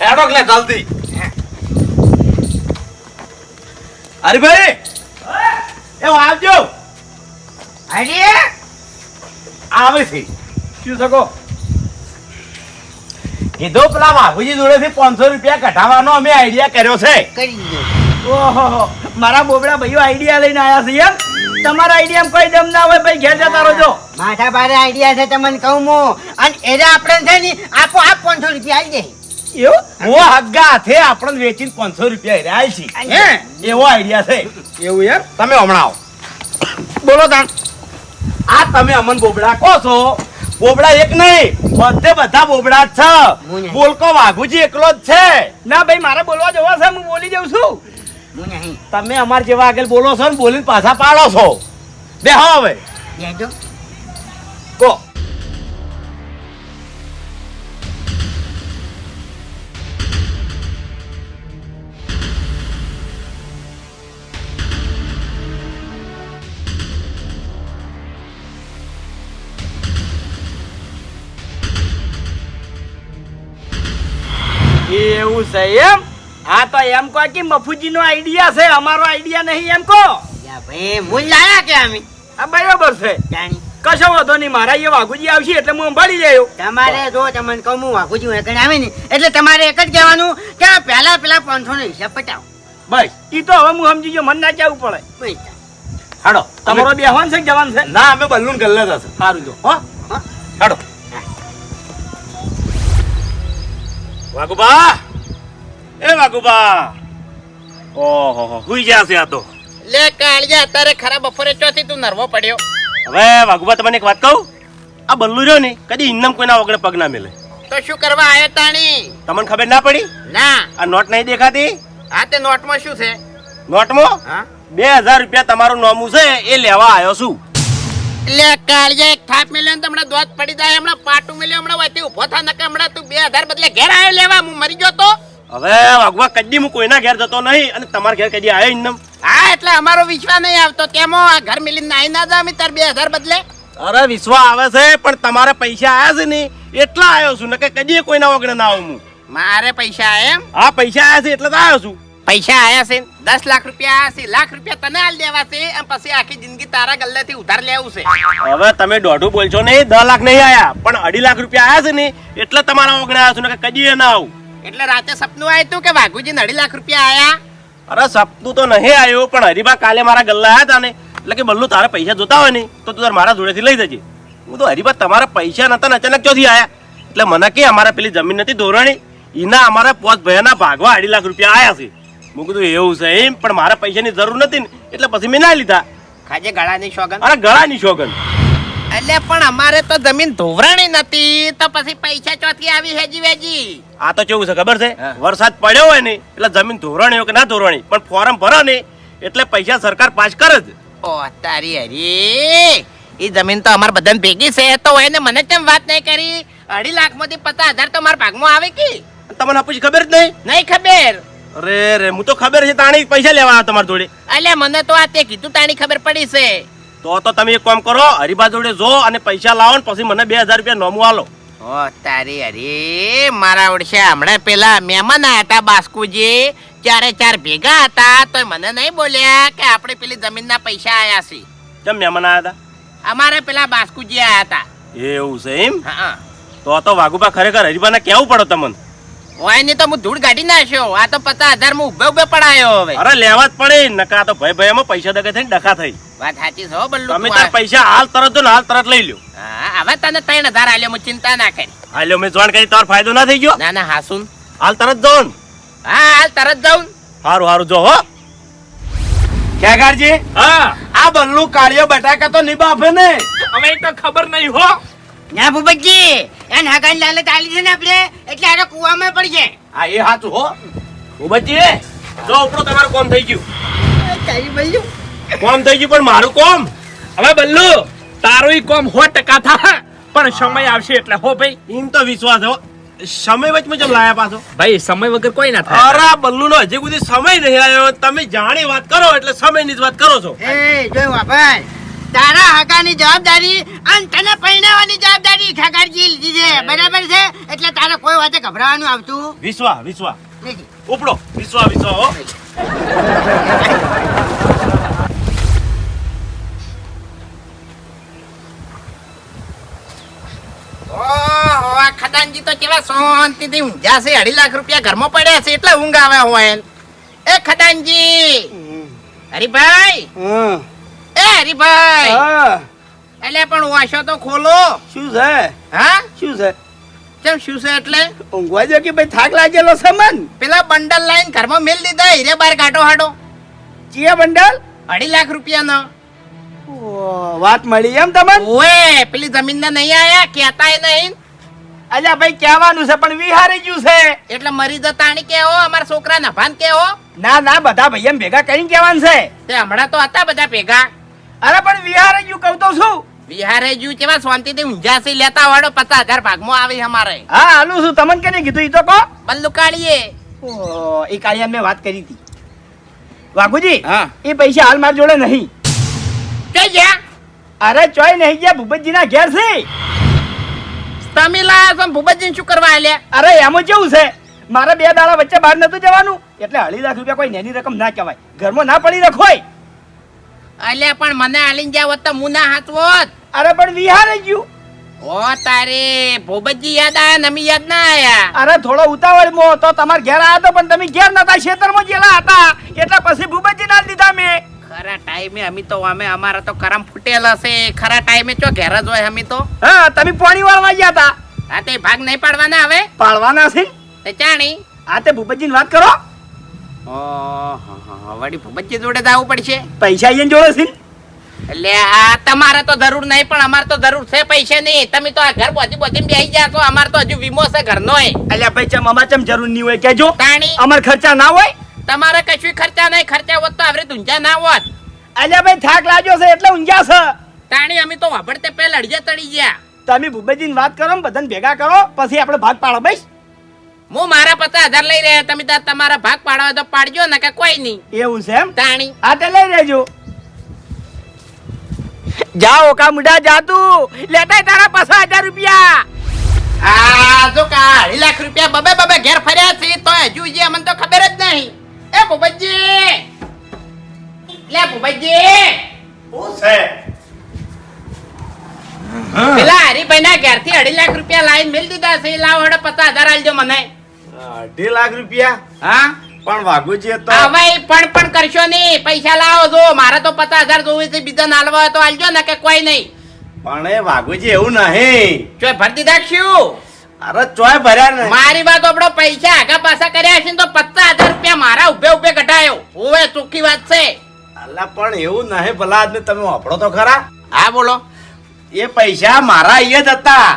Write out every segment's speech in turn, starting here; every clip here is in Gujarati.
હેડો લે જલ્દી. હરીભાઈ એ આવજો. અરે આવે છે શું શકો કીધું પેલા બાપુજી જોડેથી પાંચસો રૂપિયા કઢાવવાનો અમે આઈડિયા કર્યો છે. ઓહો મારા બોબડા ભાઈઓ આઈડિયા લઈને આયા છે એમ? તમારા આઈડિયા કોઈ દમ ના હોય ભાઈ ઘેર જતા રહો માથા ભારે આઈડિયા છે તમને કહું હું. અને એને આપણે છે ને આપો આપ પાંચસો રૂપિયા આવી જાય એવું? હું હગ્ગા હાથે આપણને વેચીને પાંચસો રૂપિયા રહ્યા છે. હે? એવો આઈડિયા છે. એવું એમ? તમે હમણાં આવો. બોલો તાણ. આ તમે અમન બોબડા કહો છો. બોબડા એક નહીં બધે બધા બોબડા જ છે. બોલકો વાઘુજી એકલો જ છે. ના ભાઈ મારે બોલવા જવા છે હું બોલી જાઉં છું. તમે અમાર જેવા આગળ બોલો છો ને બોલીને પાછા પાડો છો. બે હવે. કહો એવું છે એમ? હા તો એમ કહો કે મફુજીનો આઈડિયા છે અમારો આઈડિયા નહીં એમ કહો. ભાઈ મૂલ લાયા કે અમે? આ બરાબર છે. કશો વાંધો નહીં મારા એ વાઘુજી આવશે એટલે હું સંભાળી લેયો તમારે જો તમને કહું હું વાઘુજી હું એકણ આવે ને એટલે તમારે એક જ કહેવાનું કે આ પહેલા પેલા પાંચસો નો હિસાબ પટાવો. બસ ઈ તો હવે હું સમજી ગયો મન ના ચાવું પડે. હાડો તમારો બેહવાન છે કે જવાન છે? ના અમે બલ્લુન ગલ્લે જશે સારું જો. હો? હાડો. વાઘુબા! એ વાઘુબા. ઓહો હો હુઈ ગયા છે આ તો. લે કાળજા અત્યારે ખરા બપોરે ચોથી તું નરવો પડ્યો. હવે વાઘુબા તમને એક વાત કહું? આ બલ્લુ રહ્યો ને કદી ઇન્નમ કોઈના વગડે પગ ના મેલે. તો શું કરવા આયા તાણી? તમને ખબર ના પડી? ના. આ નોટ નહીં દેખાતી? આ તે નોટમાં શું છે? નોટમાં? હા. બે હજાર રૂપિયા તમારું નોમું છે એ લેવા આવ્યો છું. લે કાળજા એક થાપ મેલ્યો ને હમણાં દોત પડી જાય હમણાં પાટું મિલ્યો હમણાં વાતે ઊભો થા નકે હમણાં તું બે હજાર બદલે ઘેર આવ્યો લેવા હું મરી ગયો તો? હવે વાઘુબા કદી હું કોઈના ઘેર જતો નહીં અને તમારા ઘેર કદી આવ્યો ઇન્નમ હા એટલે અમારો વિશ્વાસ નહીં આવતો. કેમો આ ઘર મિલીને નાઈ ના જા તાર બે હજાર બદલે? અરે વિશ્વાસ આવે છે પણ તમારા પૈસા આવ્યા છે ને એટલા આવ્યો છું નકે કદી કોઈના વગર ના આવું હું. મારે પૈસા આવ્યા એમ? હા પૈસા આવ્યા છે એટલે તો આવ્યો છું. પૈસા આયા છે? દસ લાખ રૂપિયા આવ્યા છે. લાખ રૂપિયા તને આલ દેવા છે પછી આખી જિંદગી તારા ગલ્લેથી ઉધાર લેવું છે. હવે તમે દોઢું બોલશો નહીં દસ લાખ નહીં આયા પણ અઢી લાખ રૂપિયા આવ્યા છે ને એટલે તમારા વગર આવ્યા છું ને કદી ના આવું. એટલે રાતે સપનું આવ્યું હતું કે વાઘુજી અઢી લાખ રૂપિયા આયા? અરે સપનું તો નહીં આવ્યું પણ હરીબા કાલે મારા ગલ્લા આવ્યા હતા ને એટલે કે બલ્લુ તારા પૈસા જોતા હોય ને તો તું તાર મારા જોડેથી લઈ જજે. હું તો હરીબા તમારા પૈસા નતા ને અચાનક ચોથી આવ્યા એટલે મને કે અમારા પેલી જમીન નથી ધોરણી એના અમારા પોત ભયાના ભાગવા અઢી લાખ રૂપિયા આવ્યા છે. હું કીધું એવું છે એમ પણ મારા પૈસાની જરૂર નથી ને એટલે પછી મેં ના લીધા. ખાજે ગળાની શોગન. અરે ગળાની શોગન. એટલે પણ અમારે તો જમીન ધોવરાણી નથી. તો પછી પૈસા ચોથી આવી હેજી વેજી? આ તો કેવું છે ખબર છે? વરસાદ પડ્યો હોય ને એટલે જમીન ધોવરાણી હોય કે ના ધોરણી પણ ફોર્મ ભરો ને એટલે પૈસા સરકાર પાસ કરે જ. ઓ તારી હરી. એ જમીન તો અમાર બધાને ભેગી છે તો એને મને કેમ વાત નહીં કરી? અઢી લાખમાંથી પચાસ હજાર તો મારા ભાગમાં આવે કે? તમને પછી ખબર જ નહીં? નહીં ખબર. અરે રે હું તો ખબર છે તાણી પૈસા લેવા તમારી જોડે. અલ્યા મને તો આ તે કીધું તાણી ખબર પડી છે. તો તો તમે એક કામ કરો હરિભા જોડે જો અને પૈસા લાવો ને પછી મને બે હજાર રૂપિયા નોમું આલો. ઓ તારી અરે મારા ઓળશે. હમણાં પેલા મહેમાન આયા હતા બાસ્કુજી. ચારે ચાર ભેગા હતા તો મને નહીં બોલ્યા કે આપણે પેલી જમીનના પૈસા આવ્યા છે. કેમ મહેમાન આવ્યા હતા? અમારે પેલા બાસ્કુજી આવ્યા હતા. એવું છે એમ? હા. તો તો વાઘુબા ખરેખર હરિભાને કેવું પડો તમને. ઓય તો હું ધૂળ કાઢી નાખ્યો. આ તો પચાસ હજારમાં ઉભે ઉભે પડાયો હવે. અરે લેવા જ પડે. નકા તો ભાઈ ભાઈ એમાં પૈસા દગે થઈને ડખા થઈ. વાત સાચી છો બલ્લુ તમે તાર પૈસા હાલ તરત જો હાલ તરત લઈ લ્યો. હા હવે તને ત્રણ હજાર આલ્યો હું ચિંતા ના કરી. હાલ્યો મેં જોણ કરી તાર ફાયદો ના થઈ ગયો? ના ના હાસુન હાલ તરત જો હા હાલ તરત જાઉં. હારું હારું જો હો. ખેગારજી હા. આ બલ્લુ કાળિયો બટાકા તો નિભાવે ને. અમે તો ખબર નહીં હો. ના ભૂપતજી. હગાની આલી છે ને આપણે એટલે આને કુવામાં પડશે. હા એ સાચું હો. ઉબજી જો ઉપરો તમારું કોમ થઈ ગયું. તારી બલ્લુ. કોમ થઈ ગયું પણ મારું કોમ? હવે બલ્લુ તારું કોમ હો ટકા થા પણ સમય આવશે એટલે હો ભાઈ. એમ તો વિશ્વાસ હો. સમય વચમાં જેમ લાયા પાછો. ભાઈ સમય વગર કોઈ ના અરે આ બલ્લુનો હજી સુધી સમય નહીં આવ્યો. તમે જાણી વાત કરો એટલે સમયની જ વાત કરો છો. એ તારા હકાની જવાબદારી અને તને પરણાવવાની જવાબદારી ખગાડજી લીધી છે. બરાબર. છે? એટલે તારે કોઈ વાતે ગભરાવાનું આવતું? વિશ્વા વિશ્વા. ઉપડો. વિશ્વા વિશ્વા હો. ખદાનજી તો કેવા શાંતિથી ઊંઘ્યા છે. અઢી લાખ રૂપિયા ઘરમાં પડ્યા છે. એટલે ઊંઘ આવે હોય એ ખદાનજી. હરીભાઈ. એ હરીભાઈ એટલે પણ વાસો તો ખોલો. શું છે? હા? શું છે? કેમ શું છે એટલે? ઊંઘવા જો કે ભાઈ થાક લાગેલો છે પેલા બંડલ લાઈન ઘરમાં મેલ દીધા હીરે બાર કાઢો હાડો. ચિયા બંડલ? અઢી લાખ રૂપિયાનો. વાત મળી એમ તમને? ઓએ પેલી જમીન ના નહીં આયા કેતાય નહીં. અલ્યા ભાઈ કહેવાનું છે પણ વિહારી ગયું છે. એટલે મરી જતાણી કેવો અમારા છોકરા નફાન કેવો? ના ના બધા ભાઈ ભેગા કરીને કહેવાનું છે. તે હમણાં તો હતા બધા ભેગા. અરે પણ વિહારી ગયું કહું તો શું? વિહારે જુ કેવા શાંતિથી ઊંઝાસી લેતા વાળો પચાસ હજાર ભાગમાં આવી અમારે. હા હાલું શું તમને કેને કીધું? ઈ તો કહો. બલ્લુ કાઢીએ ઓહ, એ કાળિયા મેં વાત કરી હતી. વાઘુજી હા. એ પૈસા હાલ મારી જોડે નહીં. કઈ ગયા? અરે ચોય નહીં ગયા. ભૂપતજીના ઘેર છે. તમે લાયા છો ભૂપતજી શું કરવા આલ્યા અરે એમાં કેવું છે? મારે બે દાડા વચ્ચે બહાર નતું જવાનું. એટલે અઢી લાખ રૂપિયા કોઈ નેની રકમ ના કહેવાય. ઘરમાં ના પડી રખોય અલ્યા પણ મને આલીન જાવ તો હું ના હાથ હોત. અરે પણ વિહાર ગયું. ઓ તારે ભૂપતજી યાદ આયા નમી યાદ ના આયા? અરે થોડો ઉતાવળમાં તો તમાર ઘેર આયા તો પણ તમે ઘેર નતા ખેતરમાં જેલા હતા. એટલે પછી ભૂપતજી ના દીધા મે. ખરા ટાઈમે અમે તો અમે અમારા તો કરમ ફૂટેલા છે. ખરા ટાઈમે ચો ઘેર જ હોય અમે તો? હા તમે પાણી વાળવા ગયા હતા. આ તે ભાગ નહીં પાડવાના હવે? પાડવાના છે? તે ચાણી. આ તે ભૂપતજીની વાત કરો. વળી ભૂપતજી જોડે જવું પડશે? પૈસા અહીંયા જોડે છે એટલે આ તમારે તો જરૂર નહીં પણ અમારે તો જરૂર છે પૈસા નહીં. તમે તો આ ઘર બોધી બોધી બેસી ગયા છો. અમારે તો હજુ વીમો છે ઘરનો એટલે ભાઈ ચમ અમાર ચમ જરૂર નહીં હોય? કેજો તાણી. અમાર ખર્ચા ના હોય? તમારે કશું ખર્ચા નહીં. ખર્ચા હોત તો આવરે ઊંઝા ના હોત. અલ્યા ભાઈ થાક લાગ્યો છે એટલે ઊંઘ્યા છે. તાણી અમે તો વાપરતે પેલા અડજે તળી ગયા. તમે ભૂપેજી વાત કરો ને બધાને ભેગા કરો. પછી આપણે ભાગ પાડો ભાઈ હું મારા પચાસ હજાર લઈ રહ્યા તમે તમારા ભાગ પાડવા તો પાડજો ને કે કોઈ નહીં. એવું છે એમ? તાણી. આ તે લઈ લેજો જાઓ કા મુઢા જાતું લેતા તારા પાછા હજાર રૂપિયા. આ જો કા અઢી લાખ રૂપિયા બબે બબે ઘેર ફર્યા છે તો હજુ જે મને તો ખબર જ નહીં. એ ભૂપતજી! લે ભૂપતજી! શું છે? પેલા હરીભાઈ ના ઘેરથી અઢી લાખ રૂપિયા લાઈન મેલ દીધા છે લાવ હડે પચાસ હજાર આલજો મને. અઢી લાખ રૂપિયા. હા? પણ વાઘુજી તો. હવે પણ પણ કરશો નહીં. પૈસા લાવો જો. મારે તો પચાસ હજાર જોવે છે બીજા નાલવા હોય તો આલજો ને કે કોઈ નહીં. પણ એ વાઘુજી એવું નહીં. ચોય ભરતી રાખશું અરે ચોય ભર્યા ને મારી વાત આપણો પૈસા આગા પાછા કર્યા છે તો પચાસ હજાર રૂપિયા મારા ઉભે ઉભે ઘટાયો ઓવે ચોખ્ખી વાત છે. અલા પણ એવું નહીં ભલા આદમી તમે વાપરો તો ખરા. હા બોલો. એ પૈસા મારા અહીંયા જ હતા.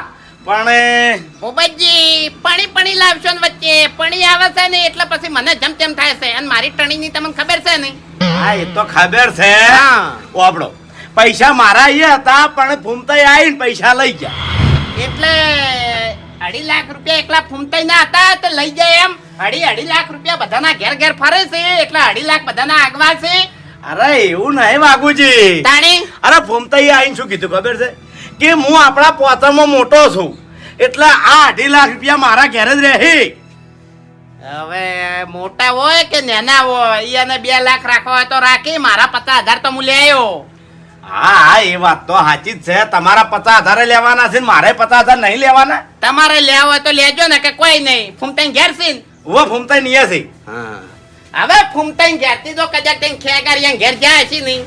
પણ એ પાણી પણી લાવશો ને વચ્ચે. પાણી આવે છે ને એટલે પછી મને જમ તેમ થાય છે. અને મારી ટણીની તમને ખબર છે ને? હા એ તો ખબર છે. વાપરો પૈસા મારા અહીંયા હતા પણ ફૂમતાઈ આવીને પૈસા લઈ ગયા. એટલે અઢી લાખ રૂપિયા એકલા ફૂમતાઈ ના હતા તો લઈ જાય એમ. અઢી અઢી લાખ રૂપિયા બધાના ઘેર ઘેર ફરે છે એટલે અઢી લાખ બધાના આગવા છે. અરે એવું નહીં વાઘુજી. તાણી? અરે ફૂમતાઈ આવીને શું કીધું ખબર છે? કે હું આપણા પોતામાં મોટો છું. એટલે આ અઢી લાખ રૂપિયા મારા ઘેર જ રહે. હવે મોટા હોય કે નાના હોય એને બે લાખ રાખવા હોય તો રાખી. મારા પચાસ હજાર તો હું લઈ આવ્યો. હા હા એ વાત તો સાચી જ છે. તમારા પચાસ હજાર લેવાના છે મારે પચાસ હજાર નહીં લેવાના? તમારે લેવા હોય તો લેજો ને કે કોઈ નહીં. ફૂમતાઈ ઘેર છે ઓ હું ફૂમતાઈ નહીં છે. હવે ફૂમતાઈ ઘેરથી તો કદાચ તઈ ખેગારી ઘેર જાય છે નહીં.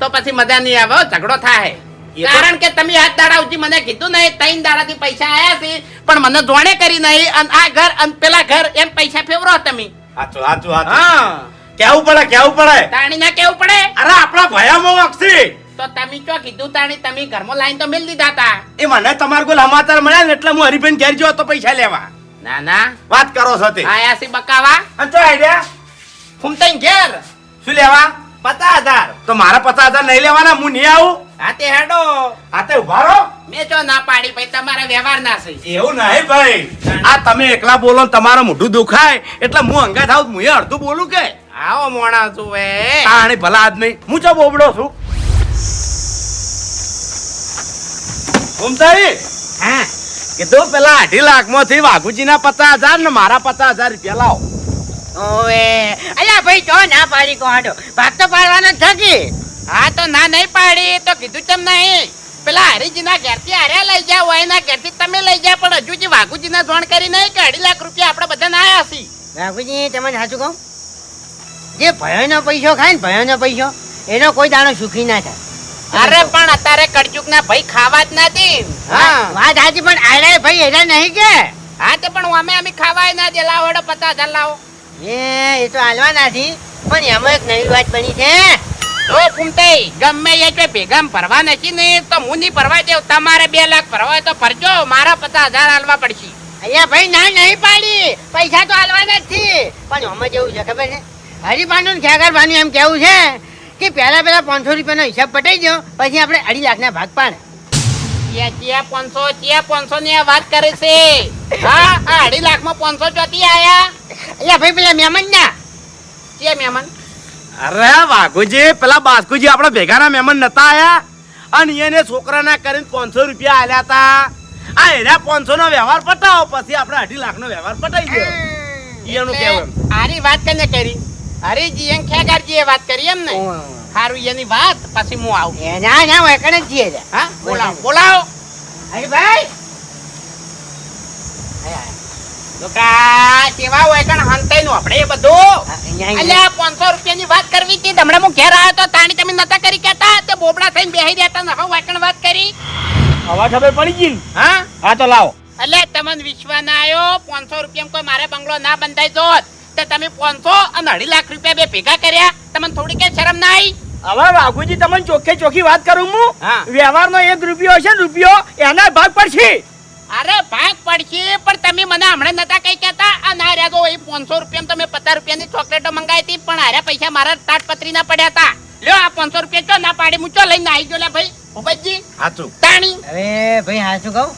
તો પછી મજા નહીં આવે ઝઘડો થાય. કારણ કે તમે હાથ દાડા ઉઠી મને કીધું નહીં ત્રણ દાડાથી પૈસા આયા છે પણ મને જોણે કરી નહીં અને આ ઘર અને પેલા ઘર એમ પૈસા ફેવરો તમે. સાચું સાચું હા. કેવું પડે કેવું પડે? તાણી ના કેવું પડે? અરે આપણા ભયામો વાગશે તો તમે ચો કીધું તાણી તમે ઘરમાં લાઈન તો મેલ દીધા તા. એ મને તમારા કોઈ સમાચાર મળ્યા ને એટલે હું હરિભાઈ ઘેર ગયો તો પૈસા લેવા. ના ના. વાત કરો છો તે. આયા છે બકાવા. અને તો આઈડિયા ફૂમતાઈ ઘેર. શું લેવા? પચાસ હજાર. તો મારા પચાસ હજાર નહીં લેવાના હું નહીં આવું? હા તે હેડો. હા તે ઊભા રહો. મેં જો ના પાડી ભાઈ તમારા વ્યવહાર ના છે. એવું નહીં ભાઈ. આ તમે એકલા બોલો તમારું મોઢું દુખાય એટલે હું અંગા થાવ હું અડધું બોલું કે? આવો મોણા છું એ. તાણી ભલા આદમી. હું જો બોબડો છું? ઓમતાઈ હા. કીધું પેલા અઢી લાખમાંથી વાઘુજીના પચાસ હજાર ને મારા પચાસ હજાર રૂપિયા લાવો. ઓવે. અલ્યા ભાઈ તો ના પાડી કોડો ભાગ તો પાડવાનો થકી હા તો ના નહીં પાડી તો કીધું તેમ નહીં. પેલા હરીજીના ઘેરથી હાર્યા લઈ જાવ એના ઘેરથી તમે લઈ જાવ પણ હજુ જે વાઘુજીના ધોણ કરી નહીં કે અઢી લાખ રૂપિયા આપણે બધાને આવ્યા છીએ. વાઘુજી તમને સાચું કહું. જે ભયોનો પૈસો ખાય ને ભયોનો પૈસો એનો કોઈ દાણો સુખી ના થાય. અરે પણ અત્યારે કડચુકના ભાઈ ખાવા જ નથી હા વાત સાચી પણ આયરા ભાઈ એના નહીં કે. હા તે પણ અમે અમે ખાવાય ના દે. લાવો પચાસ હજાર લાવો. એ એ તો હાલવા નથી પણ એમાં એક નવી વાત બની છે. ઓ કુમતાઈ ગમે એ ભેગામ ભેગા ભરવા નથી ને તો હું નહીં ભરવા દેવ. તમારે બે લાખ ભરવા હોય તો ભરજો મારા પચાસ હજાર હાલવા પડશે. અહીંયા ભાઈ ના નહીં પાડી. પૈસા તો હાલવાના નથી પણ આમાં જેવું છે ખબર છે? હરિભાનુ ને ખેગરભાનું એમ કેવું છે કે પહેલા પહેલા પાંચસો રૂપિયાનો હિસાબ પટાઈ દો પછી આપણે અઢી લાખના ભાગ પાડ. ચિયા ચિયા પાંચસો ચિયા પાંચસો ની વાત કરે છે. હા આ અઢી લાખમાં પાંચસો ચોથી આયા. ભાઈ પેલા મહેમાન ના. ચિયા મહેમાન? અરે વાઘુજી પેલા બાસ્કુજી આપણા ભેગાના મહેમાન નતા આયા? અને એને છોકરાના કરીને પાંચસો રૂપિયા આલ્યા તા આ એના પાંચસો નો વ્યવહાર પટાવો પછી આપણે અઢી લાખ નો વ્યવહાર પટાઈ ગયો. એનું કેવું. આરી વાત કને કરી? હરીજી એમ ખેગારજી એ વાત કરી એમ ને હારું એની વાત પછી હું આવું. એના ના હોય કણે જ છીએ હા? બોલાવો. બોલાવો. અરે ભાઈ! કેવા હોય કણ હંતાઈ નું આપણે એ બધું? અલ્યા પાંચસો રૂપિયા ની વાત કરવી હતી. હમણાં હું ઘેર આવ્યો તો તાણી તમે નતા કરી કેતા તે બોબડા થઈને બેહી રહ્યા હતા ને હવે વાકણ વાત કરી? હવે ખબર પડી ગઈ હા? હા તો લાવો. એટલે તમને વિશ્વાસ ના આવ્યો પાંચસો રૂપિયા કોઈ મારે બંગલો ના બંધાઈ જોત. તે તમે પાંચસો અને અઢી લાખ રૂપિયા બે ભેગા કર્યા. તમને થોડી કે શરમ ના આવી હવે વાઘુજી તમને ચોખ્ખે ચોખ્ખી વાત કરું હું. વ્યવહારનો એક રૂપિયો હશે રૂપિયો એના ભાગ પડશે. અરે ભાગ પડશે પણ તમે મને હમણાં નતા કઈ કહેતા? આ ના રહ્યા તો એ પાંચસો રૂપિયા તમે પચાસ રૂપિયાની ચોકલેટો મંગાવી હતી પણ હારે પૈસા મારા તાટપત્રી ના પડ્યા હતા. લ્યો આ પાંચસો રૂપિયા ચો ના પાડી હું ચો લઈને આવી ગયો લે ભાઈ? ભૂપતજી? સાચું તાણી? અરે ભાઈ હા કહું?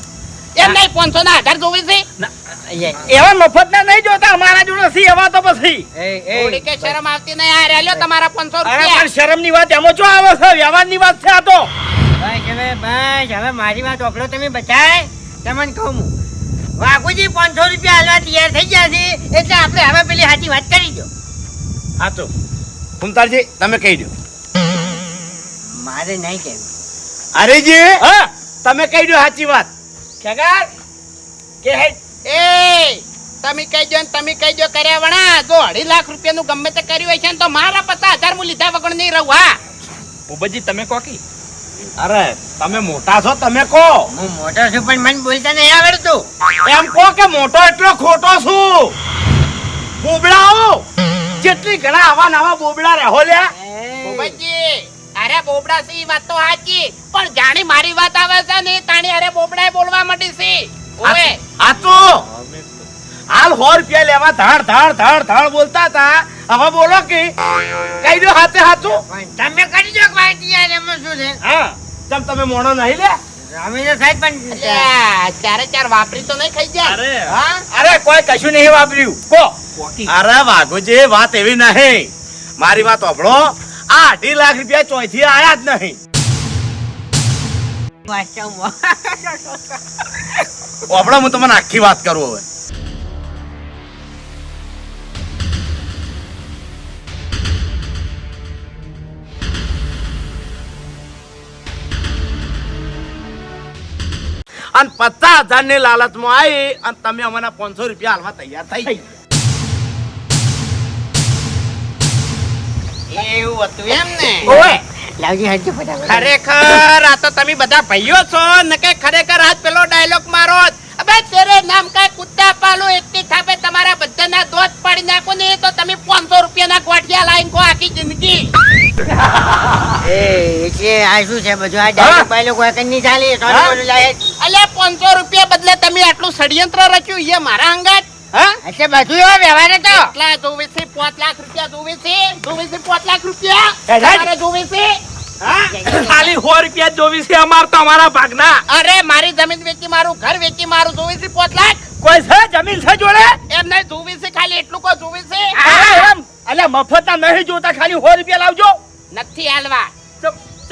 એમ નહીં પાંચસો ના હજાર જોવી છે? એવા મફત ના નહીં જોતા અમારા જોડે સી એવા તો પછી. એ, એ. થોડી કે શરમ આવતી નહીં આ રહ્યા તમારા પાંચસો રૂપિયા. પણ શરમની વાત એમાં શું આવે છે? વ્યવહારની વાત છે આ તો. બસ હવે બસ હવે મારી વાત ઓકળો તમે બચાય તમને કહું હું વાઘુજી પાંચસો રૂપિયા હાલવા તૈયાર થઈ ગયા છે એટલે આપણે હવે પેલી સાચી વાત કરી દો. સાચું કુમતારજી તમે કહી દો. મારે નહીં કહેવું. અરેજી? હા. તમે કહી દો સાચી વાત. ખેગાર કે હે? એ તમે કહી દો તમે કહી દો કર્યા વણા. જો અઢી લાખ રૂપિયાનું ગમે તે કર્યું હોય છે ને તો મારા પચાસ હજાર હું લીધા વગર નહીં રહું હા. ઉબજી તમે કોકી અરે તમે મોટા છો તમે કહો હું મોટો છું પણ મને બોલતા નહીં આવડતું. એમ કહો કે મોટો એટલો ખોટો છું. બોબડાઓ જેટલી ઘણા આવા નવા બોબડા રહો લ્યા. ભૂપતજી, અરે બોબડા સી વાત તો સાચી પણ જાણે મારી વાત આવે છે ને તાણી અરે બોબડા બોલવા માંડી સી. ઓવે. આ તો હાલ સો રૂપિયા લેવા ધાડ ધાડ ધાડ ધાડ બોલતા હતા. હવે બોલો કે કઈ દો હાથે હાથું. તમે કરી દો ભાઈ વાત એમ શું છે? હા તમ તમે મોણો નહીં લે? ચારે ચાર વાપરી તો નહીં ખાઈ જાય અરે. હા? અરે કોઈ કશું નહીં વાપર્યું. કો? અરે વાઘોજી વાત એવી નહીં. મારી વાત સાંભળો. આ અઢી લાખ રૂપિયા ચોથી આયા જ નહીં. આપણે હું તમને આખી વાત કરું હવે અને પચાસ હજારની લાલચમાં આવી અને તમે અમારા પાંચસો રૂપિયા હાલવા તૈયાર થઈ ગયા. એવું હતું એમ ને? ઓય લાવજી હરજો ફટાફટ. ખરેખર આ તો તમે બધા ભાઈઓ છો ને કે ખરેખર આજ પેલો ડાયલોગ મારો અબે તેરે નામ કા કુત્તા પાલો એકની થાપે તમારા બધાના દોત પાડી નાખો ને તો તમે 500 રૂપિયાના ગોઠિયા લાઈન કો આખી જિંદગી. એ એટલે આ શું છે બધું? આ ડાયલોગ પાલો હોય કે નહીં ચાલે? બોનું લાયક. અલ્યા 500 રૂપિયા બદલે તમે આટલું ષડયંત્ર રચ્યું એ મારા અંગત. હા? બધું એવો વ્યવહાર હતો કેટલા જોવે છે 5 લાખ રૂપિયા જોવે છે જોવે છે 5 લાખ રૂપિયા તમારે જોવે છે ખાલી સો રૂપિયા જોવી છે અમાર તો અમારા ભાગના. અરે મારી જમીન વેચી મારું ઘર વેચી મારું જોવે છે 5 લાખ? કોઈ છે? જમીન છે જોડે? એમ નહીં જોવે છે ખાલી એટલું કો જોવે છે અલ્યા મફત નહીં જોતા ખાલી સો રૂપિયા લાવજો. નથી હાલવા.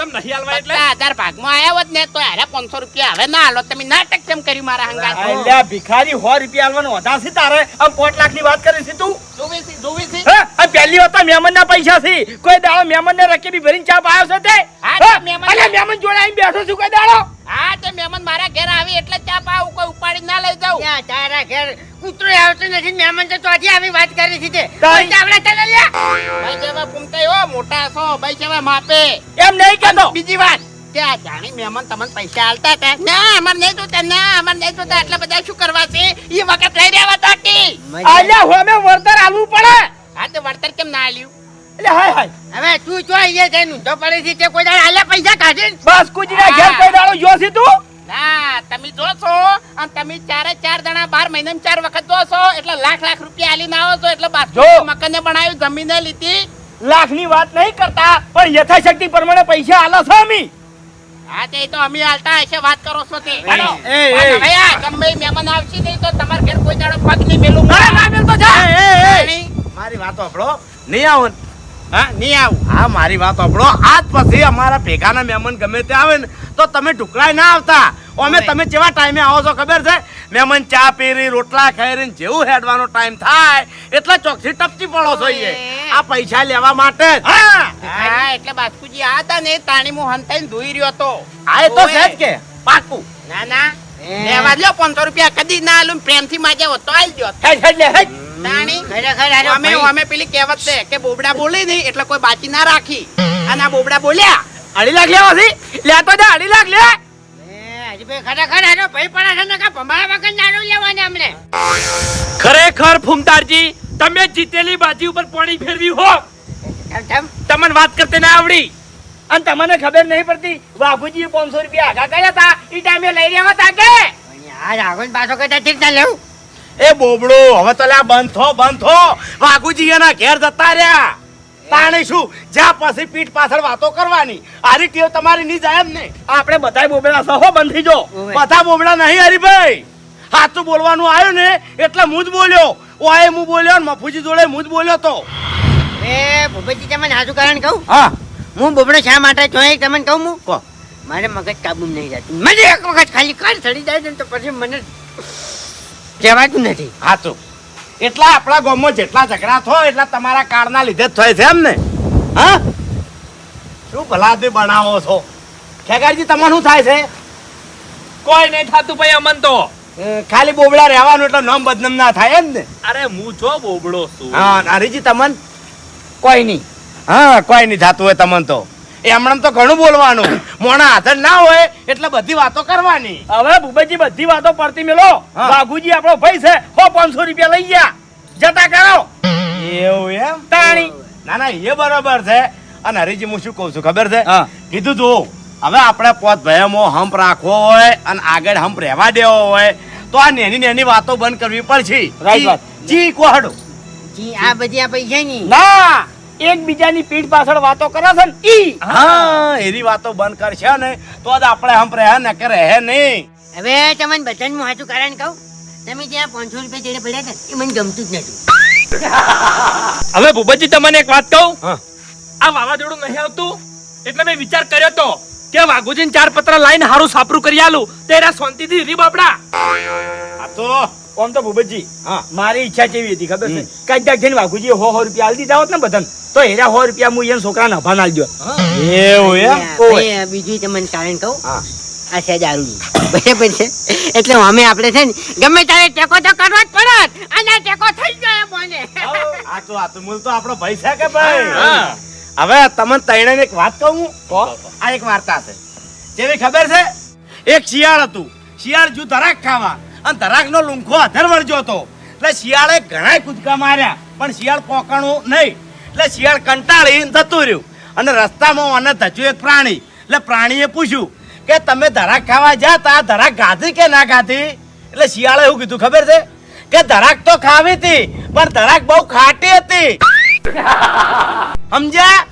ચમ- નહીં હાલવા એટલે? હજાર ભાગમાં આયા હોત ને તો હારે પાંચસો રૂપિયા હવે ના હાલો તમે નાટક કેમ કર્યું મારા હંગા એટલે ભિખારી સો રૂપિયા આલવાનો વધાર છે તારે? આમ પાંચ લાખની વાત કરી છે તું? પહેલી વાત મહેમાન ના પૈસા છે કોઈ દાડો મહેમાન ને રકેબી ભરીને ચા પાયો છે તે? મહેમાન જોડે આવીને બેઠો છું કોઈ દાડો? હા તે મહેમાન મારા ઘેર આવી એટલે ચા પાવ કોઈ ઉપાડી ના લઈ જાઉં. ત્યાં તારા ઘેર કૂતરો આવતો નથી મહેમાન તો ચોથી આવી વાત કરી છે તે. આપણે તને લે. ભાઈ જેવા પૂમતા હો મોટા છો ભાઈ જેવા માપે. એમ નહીં કેતો બીજી વાત કે આ જાણી મહેમાન તમને પૈસા આલતા હતા? ના અમાર નહીં જોતા ના અમાર નહીં જોતા. એટલા બધા શું કરવા છે? એ વખત લઈ રહ્યા હતા કે? અલ્યા હોમે વળતર આલવું પડે. હા તો વળતર કેમ ના આલ્યું? એટલે હાય હાય હવે તું જો અહીંયા જઈને ઊંધો પડે છે તે કોઈ દાડે આલ્યા પૈસા કાઢીને બસ કુજીના ઘેર કોઈ દાડો જો છે તું ના તમે જો છો અને તમે ચારે ચાર જણા બાર મહિનામાં ચાર વખત જો છો એટલે લાખ લાખ રૂપિયા આલીને આવો છો એટલે બાજુ જો. મકાને બનાવ્યું જમીને લીધી લાખની વાત નહીં કરતા પણ યથાશક્તિ પ્રમાણે પૈસા આલો છો અમી હા તે તો અમે હાલતા હશે વાત કરો છો તે હેડો. એ, એ. પણ ગમે મહેમાન આવશે નહીં તો તમારે ઘેર કોઈ દાડો પગ નહીં મેલું અરે ના મેલતો જા. એ, એ, એ. મારી વાત સાંભળો નહીં આવો ને? હા નહીં આવું. હા મારી વાત સાંભળો. આજ પછી અમારા ભેગાના મહેમાન ગમે તે આવે ને તો તમે ઢુકડાય ના આવતા. અમે તમે જેવા ટાઈમે આવો છો ખબર છે? મહેમાન ચા પીરી રોટલા ખાઈ જેવું હેડવાનો ટાઈમ થાય એટલે ચોકસી ટપચી પડો છો એ. આ પૈસા લેવા માટે. હા. હા એટલે બાસ્કુજી આ હતા ને તાણી હું હંતાઈને ધોઈ રહ્યો હતો. આ એ તો સેજ કે પાકું ના ના. લેવા લ્યો પાંચસો રૂપિયા કદી ના આલું પ્રેમથી માજે હોત તો આલજો હેડ હેડ લે ખરેખર આનો અમે અમે પેલી કહેવત છે કે બોબડા બોલે નહીં એટલે કોઈ બાકી ના રાખી. અને આ બોબડા બોલ્યા. અઢી લાખ લેવા છે લેતો જા અઢી લાખ લે. ખરેખર આનો ભાઈ પડે છે ને કાં ભમાવા વગર નાનું લેવાને અમને. ખરેખર ફૂમતારજી તમે જીતેલી બાજી ઉપર પાણી ફેરવી હો. તમને વાત કરતે ના આવડી. અને તમને ખબર નહીં પડતી વાઘુજી પાંચસો રૂપિયા આગા કર્યા હતા. એ ટાઈમે લઈ રહ્યા હતા કે? પણ આ રાઘવન પાછો કદાચ ઠીક ના લેવું? એ બોબડો હવે તો લ્યા બંધ થો બંધ થો. વાઘુજી એના ઘેર જતા રહ્યા. તાણે શું? જ્યાં પછી પીઠ પાછળ વાતો કરવાની. આરી ટેવ તમારી ની જાય એમ ને. આપણે બધા બોબડા સહો બંધી જો. બધા બોબડા નહીં હરીભાઈ. સાચું બોલવાનું આવ્યું ને એટલે હું જ બોલ્યો. ઓએ હું બોલ્યો ને મફુજી જોડે હું જ બોલ્યો તો. એ ભૂપેજી તમને સાચું કારણ કહું? હા. હું બોબડો શા માટે જોઈ તમને કહું હું કહો. મારે મગજ કાબુ નહીં જતું મને એક વખત ખાલી કાર ચડી જાય છે ને તો પછી મને કહેવાતું નથી. સાચું એટલા આપણા ગામમાં જેટલા ઝઘડા થયો એટલા તમારા કારના લીધે જ થાય છે એમ ને? હા? શું ભલાથી બનાવો છો? ખેગારજી તમારું શું થાય છે? કોઈ નહીં થાતું ભાઈ અમન તો. ખાલી બોબડા રહેવાનું એટલે નામ બદનામ ના થાય એમ ને? અરે હું છો બોબડો છું. હા હરીજી તમન? કોઈ નહીં. હા કોઈ નહીં થતું હોય તમન તો. એમણે તો ઘણું બોલવાનું. મોણા હાજર ના હોય એટલે બધી વાતો કરવાની. હવે ભૂપેજી બધી વાતો પડતી મેલો. બાગુજી આપણો ભાઈ છે. હો પાંચસો રૂપિયા લઈ ગયા. જતા કરો. એવું એમ? તાણી. ના ના એ બરોબર છે. અને હરીજી હું શું કહું છું ખબર છે? કીધું તું હવે આપણે પોત ભયમો હંપ રાખવો હોય અને આગળ હંપ રહેવા દેવો હોય તો આ નેની નેની વાતો બંધ કરવી પડશે. જી કોહડો. જી આ બધી આ પૈસા ની ના! એકબીજાની પીઠ પાછળ વાતો કરે છે ને ઈ. હા એની વાતો બંધ કરશે ને તો જ આપણે હમ રહે ને કે રહે નહીં. હવે તમને બધાને હું હાચું કારણ કહું તમે જ્યાં પાંચસો રૂપિયા જેડે પડ્યા છે એ મને ગમતું જ નથી હવે ભૂપતજી તમને એક વાત કહું? હા. આ વાવાઝોડું નહીં આવતું? એટલે મેં વિચાર કર્યો તો કે વાઘુજીને ચાર પત્ર લાઈન હારું સાપરું કરી આલું તેરા શાંતિથી રીબ બાપડા આ તો ઓમ તો ભૂપતજી હા. મારી ઈચ્છા કેવી હતી ખબર છે. કાંઈક જઈને વાઘુજી હો હો રૂપિયા આલી દીધા હોત ને બધાને તો હેરા હો રૂપિયા હું એને છોકરાને હભા ના આલજો એવું એમ? બીજું તમને કારણ કહું. આ છે દારૂ બરાબર છે? એટલે અમે આપણે છે ને ગમે ત્યારે ટેકો તો કરવો જ પડે અને ટેકો થઈ જાય મને આ તો આ તો મૂળ તો આપણો ભાઈ છે કે ભાઈ? હા. હવે તમને તૈણે એક વાત કહું આ એક વાર્તા છે. જેવી ખબર છે? એક શિયાળ હતું. શિયાળ જુ ધરાક ખાવા. અને ધરાકનો લુંખો અધર વળજો હતો એટલે શિયાળે ઘણા કૂદકા માર્યા પણ શિયાળ પોકણું નહીં. એટલે શિયાળ કંટાળી થતું રહ્યું. અને રસ્તામાં અને ધચ્યું એક પ્રાણી. એટલે પ્રાણીએ પૂછ્યું કે તમે ધરાક ખાવા જાતા ધરાક ગાધી કે ના ગાધી? એટલે શિયાળે એવું કીધું ખબર છે? કે ધરાક તો ખાવી હતી પણ ધરાક બહુ ખાટી હતી. સમજ્યા?